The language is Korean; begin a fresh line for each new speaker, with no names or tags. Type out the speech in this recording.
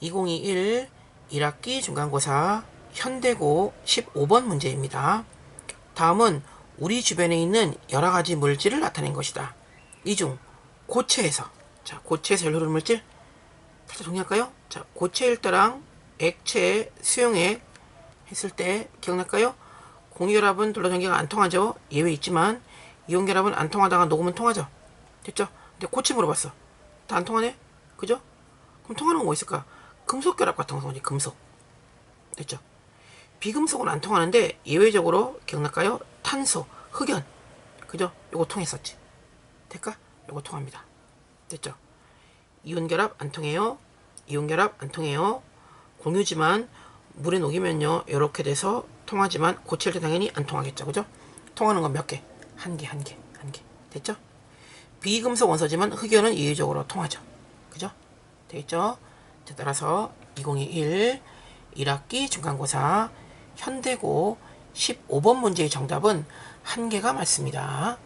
2021 1학기 중간고사 현대고 15번 문제입니다. 다음은 우리 주변에 있는 여러 가지 물질을 나타낸 것이다. 이 중 고체에서 자 고체에서 열흐르는 물질 살짝 정리할까요? 자 고체 일도랑 액체 수용액 했을 때 기억날까요? 공유결합은 둘러전기가 안 통하죠. 예외 있지만 이온결합은 안 통하다가 녹으면 통하죠. 됐죠? 근데 고체 물어봤어. 다 안 통하네? 그죠? 그럼 통하는 거 뭐 있을까? 금속 결합 같은 거지 금속. 됐죠? 비금속은 안 통하는데 예외적으로 기억날까요? 탄소, 흑연. 그죠? 요거 통했었지. 될까? 요거 통합니다. 됐죠? 이온결합 안 통해요. 이온결합 안 통해요. 공유지만 물에 녹이면요. 이렇게 돼서 통하지만 고칠 때 당연히 안 통하겠죠. 그죠? 통하는 건 몇 개? 한 개, 한 개, 한 개. 됐죠? 비금속 원소지만 흑연은 예외적으로 통하죠. 그죠? 되겠죠? 자, 따라서 2021 1학기 중간고사 현대고 15번 문제의 정답은 한 개가 맞습니다.